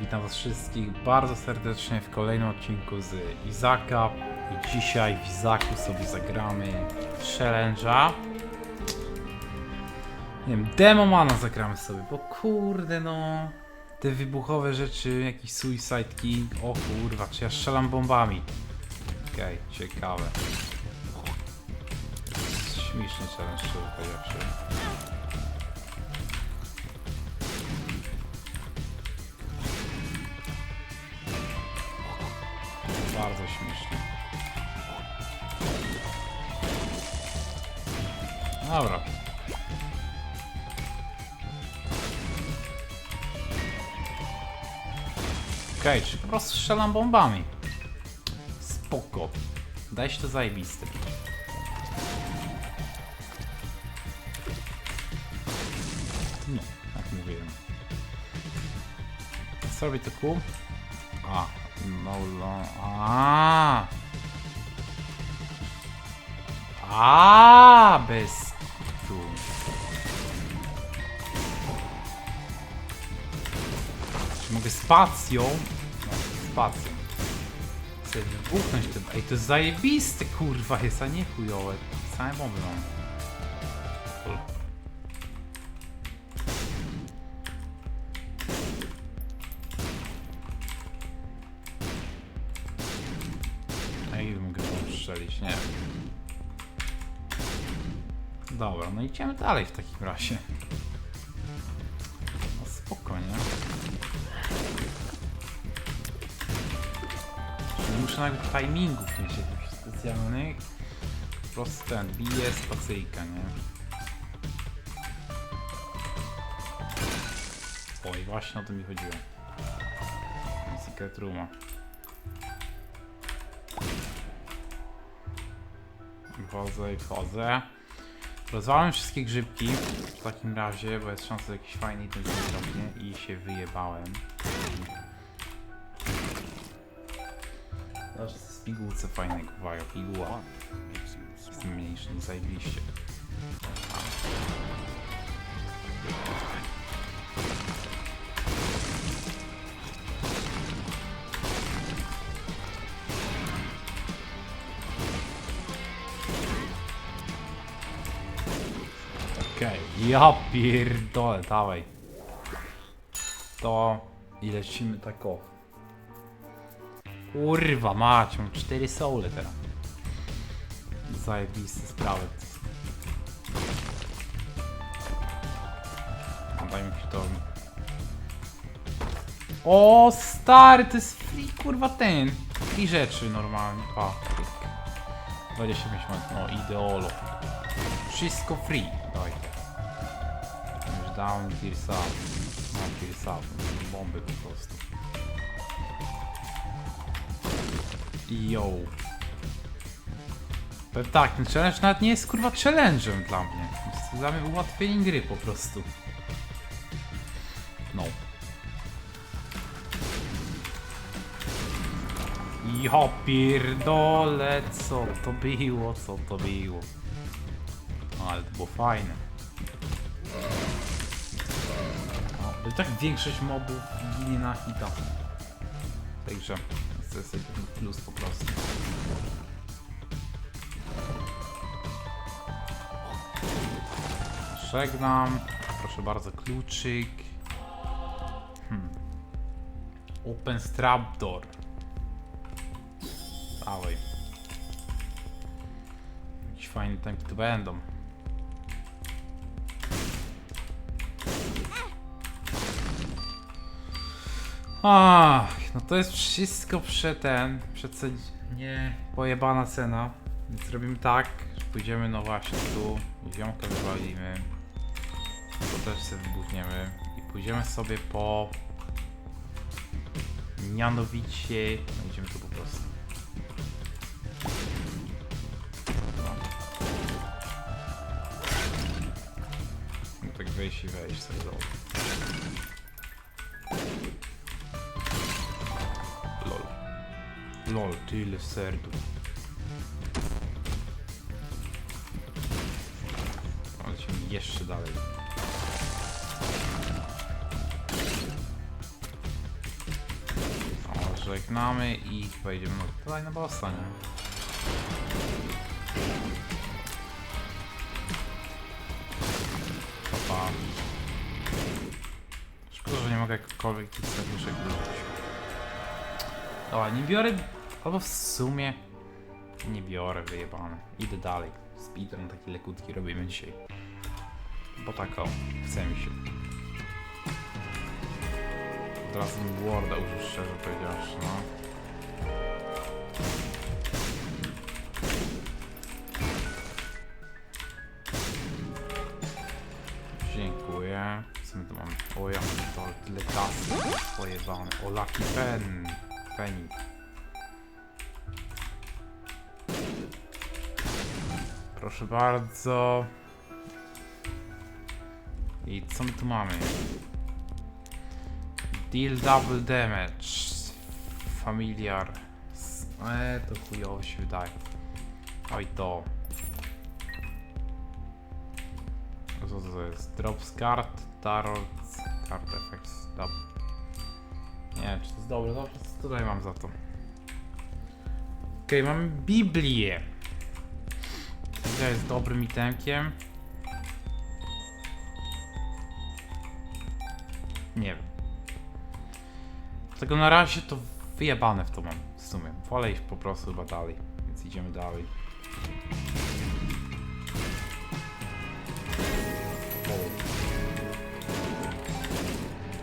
Witam was wszystkich bardzo serdecznie w kolejnym odcinku z Izaka. I dzisiaj w Izaku sobie zagramy challenge'a. Nie wiem, Demomana zagramy sobie, bo kurde no... Te wybuchowe rzeczy, jakiś Suicide King, o kurwa, czy ja strzelam bombami. Okej, ciekawe. Śmieszny challenge, szczerze. Śmiesznie. Dobra. Okej, czy po prostu strzelam bombami? Spoko. Daj się to zajebiste. No, jak mówiłem. Co robi to? A, no, a. A, bez tu. Czy mogę spacją? No, spacją. Chcę wybuchnąć tym. Ej, to zajebiste, kurwa, jest, a nie chujowe. Same bomby mam. Strzelić? Nie. Dobra, no idziemy dalej w takim razie. No spokojnie. Nie muszę nawet timingów mieć jakichś specjalnych. Po prostu ten, bije spacyjka, nie? Oj, właśnie o to mi chodziło. Secret Rooma. Wchodzę i wchodzę. Rozwalam wszystkie grzybki w takim razie, bo jest szansa, że jakiś fajny item zrobię i się wyjebałem. Zawsze z pigułce fajnego waga piguła. Jest mniejszy, nie zajebiście. Ja pierdolę, dawaj. To i lecimy tak o. Kurwa mać, mam 4 soule teraz. Zajebiste sprawy. A Daj mi hitowi. O stary, to jest free kurwa ten. Free rzeczy normalnie, pa. 25 mat, no ideolo. Wszystko free, dajcie. Down. Mam tears up, bomby po prostu. Yo. Tak, ten challenge nawet nie jest kurwa challenge'em dla mnie. Jest dla mnie ułatwieniem gry po prostu. No. Ja pierdolę, co to było, co to było. No, ale to było fajne. I tak większość mobów ginie na hita. Także to jest plus po prostu. Żegnam. Proszę bardzo, kluczyk. Hmm. Open strap door. Dawaj. Jakieś fajne temki tu będą. Ach, no to jest wszystko prze ten, przece nie pojebana cena. Więc robimy tak, że pójdziemy no właśnie tu, ziomka wywalimy. To też sobie wybuchniemy. I pójdziemy sobie po... Mianowicie... No idziemy tu po prostu. No. No tak wejść i wejść sobie do... Lol, tyle serdu. Lecimy jeszcze dalej. Żegnamy i pojedziemy tutaj na bossa, nie? Papa. Szkoda, że nie mogę jakkolwiek tych serduszek użyć. Dobra, nie biorę, albo w sumie nie biorę, wyjebane. Idę dalej. Speedrun taki lekutki robimy dzisiaj. Bo tak o, chce mi się. Teraz bym Worda szczerze powiedziawszy, no. Dziękuję. Co my tu mamy? O ja to tyle kasy. Pojebane. O Lucky Pen. Penny. Proszę bardzo. I co my tu mamy? Deal double damage. Familiar. Eee, to chujowo się wydaje. Oj to. Co to, jest? Drops card, tarot, card effects. Dob. Nie czy to jest dobre, dobrze, co tutaj mam za to? Okej, mamy Biblię. Ninja jest dobrym itemkiem. Nie wiem. Dlatego na razie to wyjebane w to mam w sumie. Wolę iść po prostu chyba dalej. Więc idziemy dalej.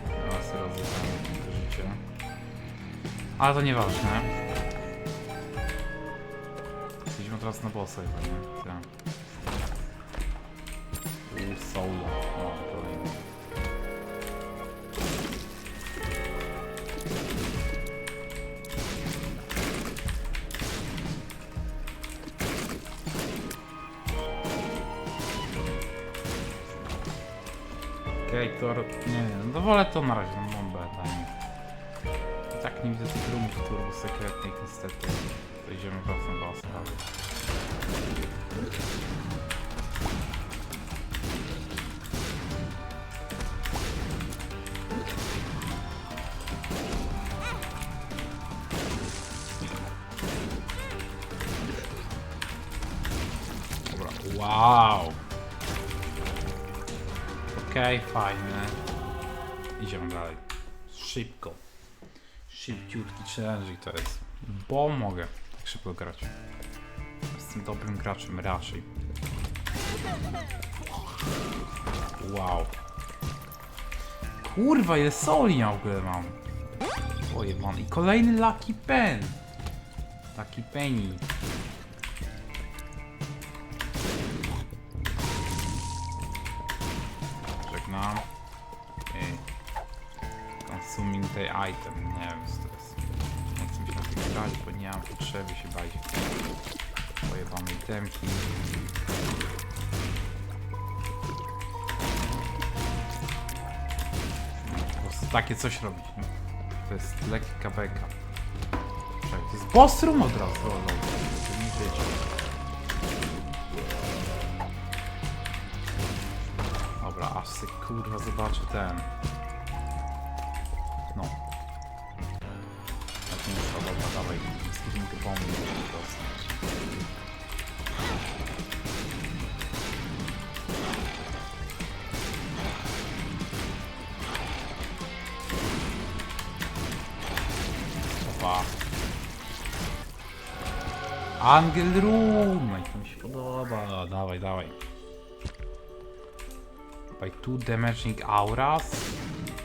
Teraz rozwiązamy życie. Ale to nieważne. Idziemy teraz na bossa chyba, nie? Tak. U solo. O, kolejny. To... Nie wiem, no wolę to na razie, no bombę, dajmy. I tak nie widzę tych rumów turbo sekretnych niestety. To idziemy bossa dalej. Dobra, wow! Okej, fajne. Idziemy dalej. Szybko. Szybciutki challenge to jest. Bo mogę szybko grać. Jestem dobrym graczem raczej. Wow. Kurwa, ile soli ja w ogóle mam. Ojebany. I kolejny Lucky Pen. Lucky Penny. Żegnam. Ej. Consuming the item. Nie wiem. Nie mam potrzeby się bać. Pojebane itemki. Prostu takie coś robić. To jest lekka beka. Czekaj, to jest boss room od razu. O, no. Dobra, aż se kurwa zobaczę ten. Angel Room! To mi się podoba. Dawaj, dawaj. By two damaging auras?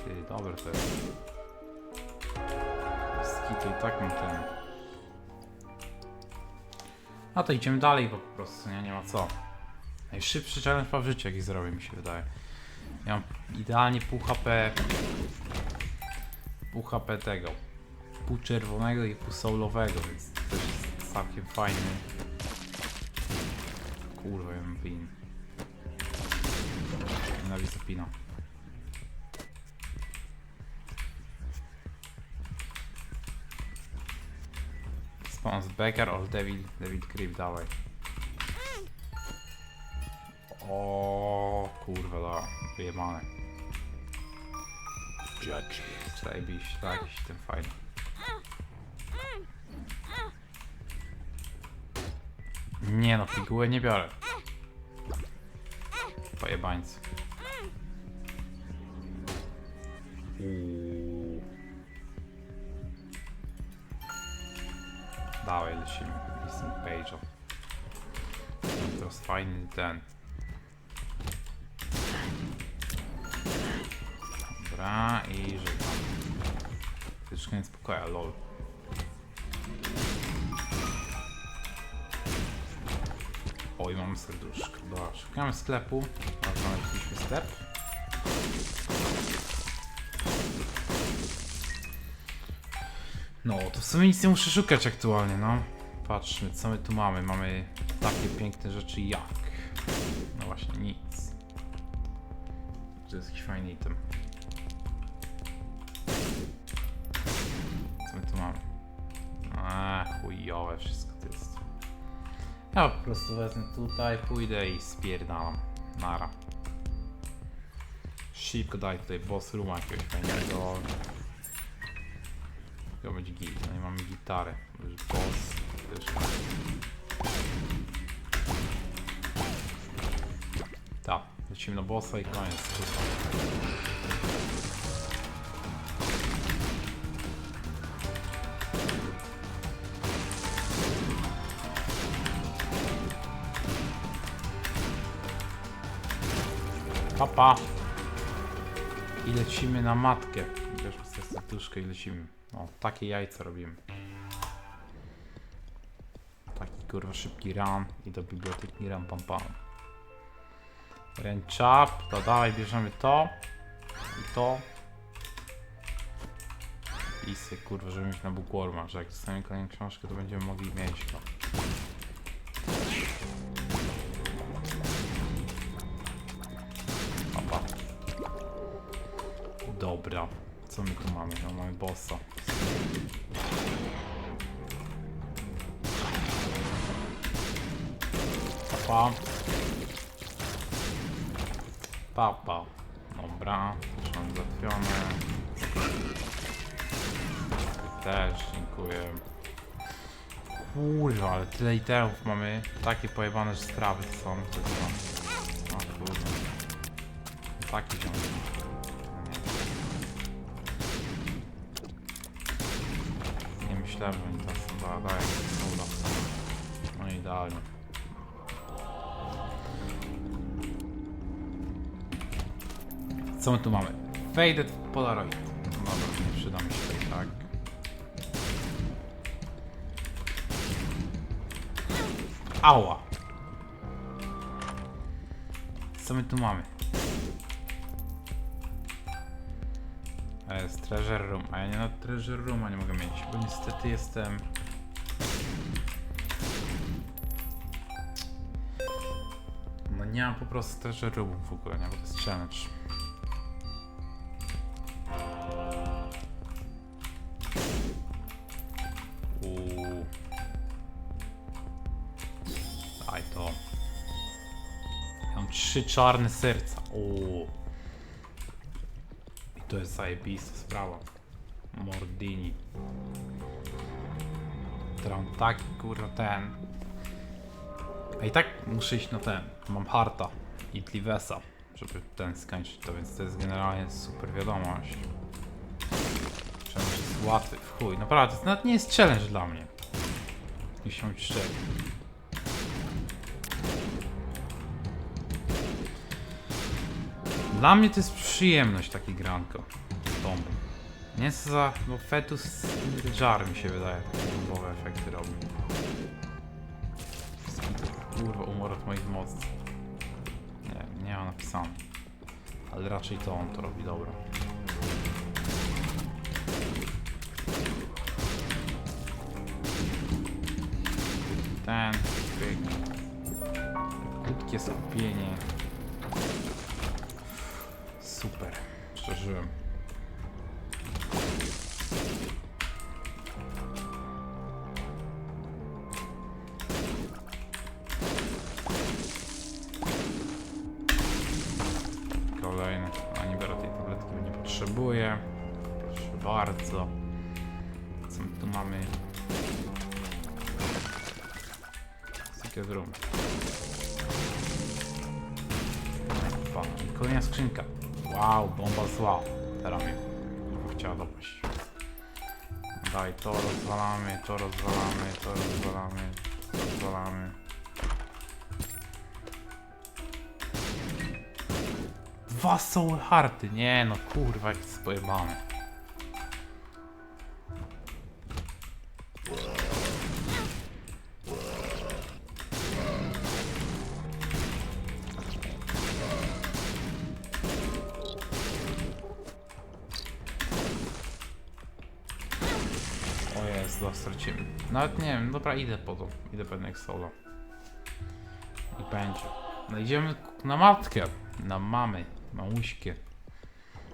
Ty, dobre to jest. Ski to i tak mam ten. No to idziemy dalej, po prostu nie, nie ma co. Najszybszy challenge w życiu, jaki zrobię, mi się wydaje. Ja mam idealnie pół HP. Pół HP tego. Pół czerwonego i pół soulowego, więc to jest całkiem fajny. Kurwa, ja mam pin. Nienawidzę pina. Spawns Becker or David, David Creep, dawaj. O kurwa, da, wyjebane. Zajebiście, jakiś ten fajny. Nie no, piguły nie biorę. Pojebańcy. Uuu. Dawaj, lecimy. Listen page'a. Teraz fajny ten. Dobra, i żegnam. Troszkę niespokoja, lol. Oj, mam serduszko. Dobra, szukamy sklepu. A znaleźliśmy sklep. No, to w sumie nic nie muszę szukać aktualnie, no. Patrzmy, co my tu mamy. Mamy takie piękne rzeczy jak... No właśnie, nic. To jest jakiś fajny item. Co my tu mamy? A, chujowe wszystko. Ja po prostu wezmę tutaj, pójdę i spierdalam. Nara. Szybko daj tutaj boss rooma jakiegoś fajnego. To będzie git. No i mamy gitarę. Boss. już- Tak, lecimy na bossa i koniec. Papa. I lecimy na matkę. Bierzmy sobie serduszko i lecimy. O, takie jajca robimy. Taki kurwa szybki run i do biblioteki ram pam pam. Ręczap, to dawaj bierzemy to i to. I se kurwa, żeby mieć na bookworma, że jak dostaniemy kolejną książkę, to będziemy mogli mieć to. Papa. Dobra, co my tu mamy? No mamy bossa. Papa. Papa. Dobra, już mam załatwione. Też, dziękuję. Kurwa, ale tyle itemów mamy. Takie pojebane sprawy są. To co? O kurwa. Taki ziom. Myślałem, że oni tam są. Da, daję, uda. No idealnie. Co my tu mamy? Faded Polaroid. No Dobra, nie przyda mi się tak. Ała! Co my tu mamy? Jest treasure room, a ja nie na treasure rooma nie mogę mieć, bo niestety jestem... No nie mam po prostu treasure roomu w ogóle, nie, bo to jest challenge. Daj to. Mam trzy czarne serca. Uuu. To jest zajebista sprawa. Mordini. Teraz mam taki kurwa ten. A i tak muszę iść na ten. Mam harta i Tlivesa, żeby ten skończyć to, więc to jest generalnie super wiadomość. Challenge jest łatwy, w chuj. Naprawdę, to nawet nie jest challenge dla mnie. Jeśli mam być Dla mnie to jest przyjemność taki granko domu. Nie za, bo fetus żar mi się wydaje, takie bombowe efekty robi. Kurwa, umarł od moich mocy. Nie, nie ma napisane. Ale raczej to on to robi, dobra. Ten, pyk. Krótkie skupienie. Dopaść. Daj, to rozwalamy, to rozwalamy, to rozwalamy, to rozwalamy. Dwa soul harty, nie no kurwa, jak jest pojebane. Dobra, idę po to. Idę po jednak solo. I będzie. No idziemy na matkę. Na mamy. Mamuśkę.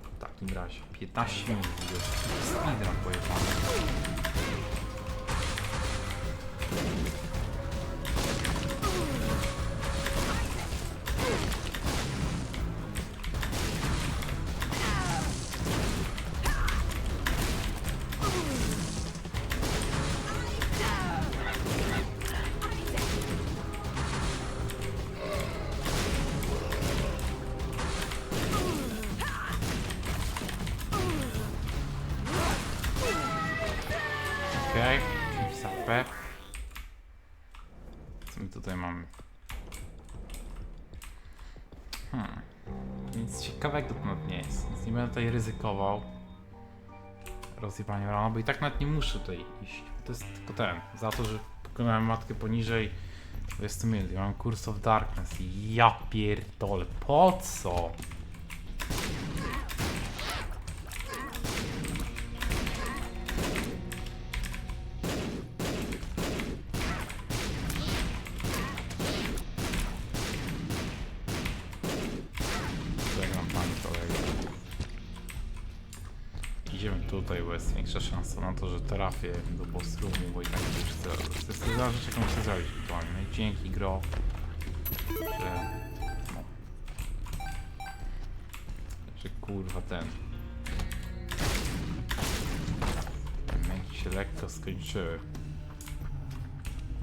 W takim razie. 15 minut. Speedrun pojechany. Tutaj ryzykował. Rozjebanie rano, bo i tak nawet nie muszę tutaj iść. To jest tylko ten. Za to, że pokonałem matkę poniżej 20 minut. Mam Curse of Darkness ja pierdolę. Po co? Dzięki gro, że... No. Że kurwa ten... Męki się lekko skończyły.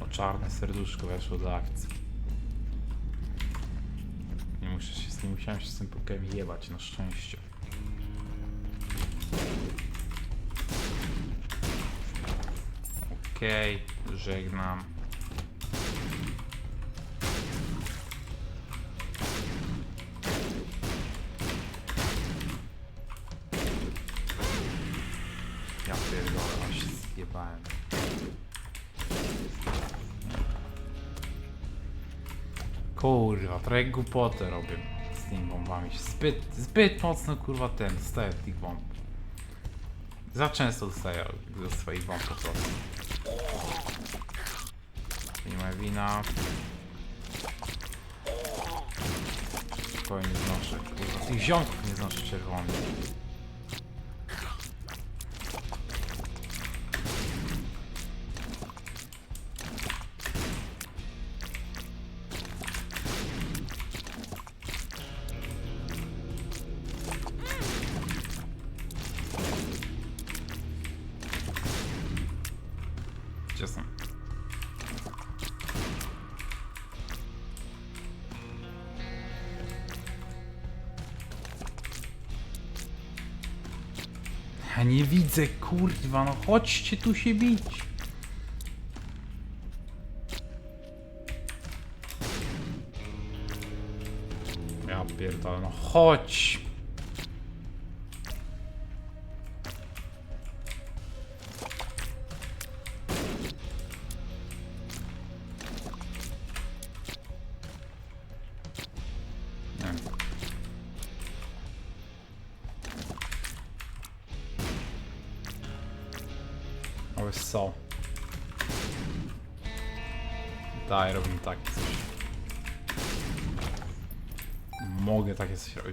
O czarne serduszko weszło do akcji. Nie muszę się nie musiałem się z tym Pokémon jebać na szczęście. Okej, żegnam. Trochę głupotę robię z tymi bombami. Zbyt, zbyt mocno kurwa ten, dostaję tych bomb. Za często dostaję do swoich bomb po prostu. Nie moja wina. Spokojnie znoszę. Kurwa, tych ziomków nie znoszę czerwonych. Kurwa, no chodźcie tu się bić. Ja pierdolę, no chodź.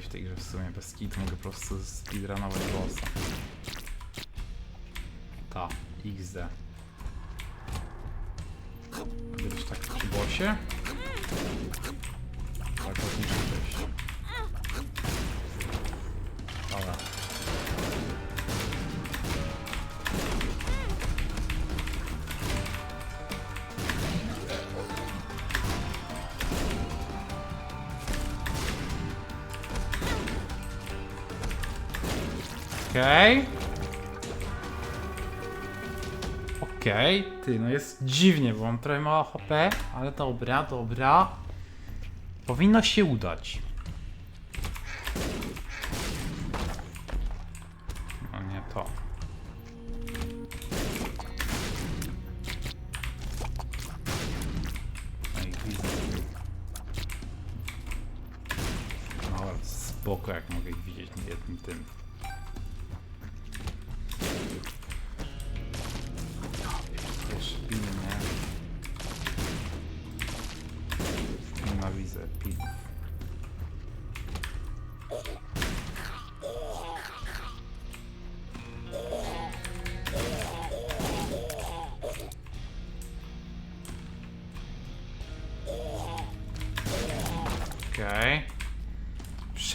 Tej grze w sumie, bez kit mogę po prostu speedrunować bossa. Ta, XD. Gdybyś tak przy bossie? Tak, Okej. Okej, ty, no jest dziwnie, bo mam trochę mało HP, ale dobra, dobra. Powinno się udać. No nie to. No. No spoko, jak mogę ich widzieć na jednym tym.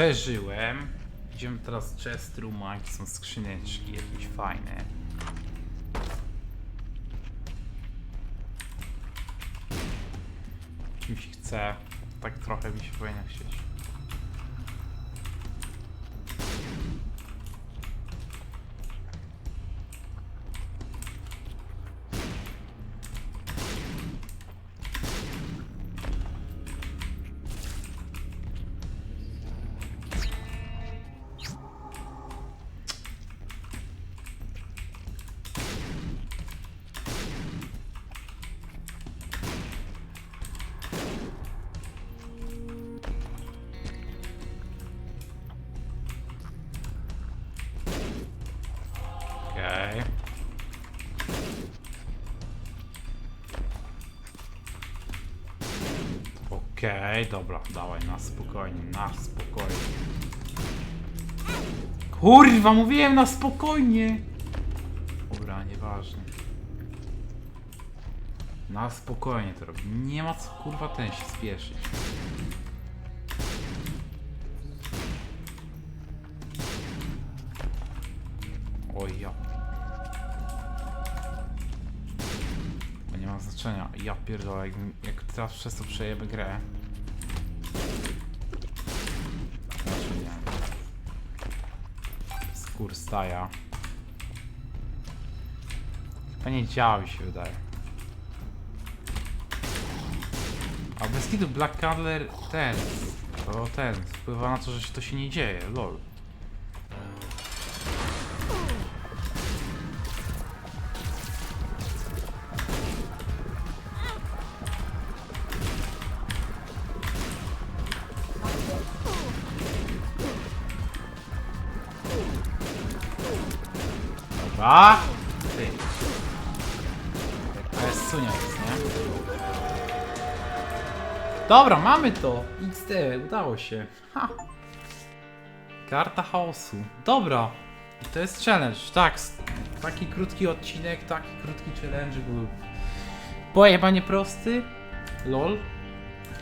Przeżyłem. Idziemy teraz chest rooma, są skrzyneczki jakieś fajne. Kimś chce. Tak trochę mi się powinno chcieć. Okej, dobra, dawaj, na spokojnie, na spokojnie. Kurwa, mówiłem na spokojnie! Dobra, nieważne. Na spokojnie to robi. Nie ma co kurwa ten się spieszyć. Oj, ja. Nie ma znaczenia. Ja pierdolę, jak, jak teraz przez to przejemy grę. Skór staja. Chyba nie działa mi się wydaje. A bez kitu Black Candler ten. To ten. Wpływa na to, że to się nie dzieje. Lol. Dobra, mamy to. XD, udało się. Ha. Karta chaosu. Dobra. To jest challenge, tak. Taki krótki odcinek, taki krótki challenge był. Pojebanie prosty. Lol.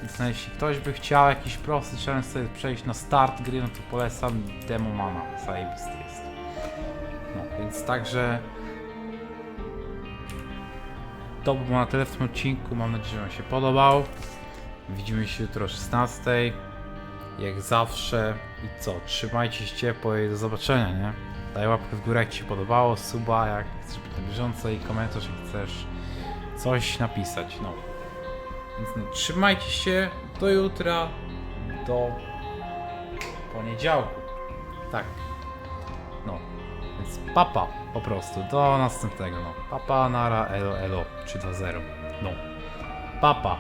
Więc no, jeśli ktoś by chciał jakiś prosty challenge sobie przejść na start gry, no to polecam Demo Mana. Zajebisty jest. No, więc także to by było na tyle w tym odcinku. Mam nadzieję, że Wam się podobał. Widzimy się jutro o 16. Jak zawsze. I co? Trzymajcie się ciepło i do zobaczenia, nie? Daj łapkę w górę, jak Ci się podobało, suba, jak chcesz być na bieżąco i komentarz, jak chcesz coś napisać, no. Więc no, trzymajcie się do jutra, do poniedziałku. Tak. No. Więc papa po prostu. Do następnego. No. Papa, nara, elo, elo. 3-2-0. No. Papa.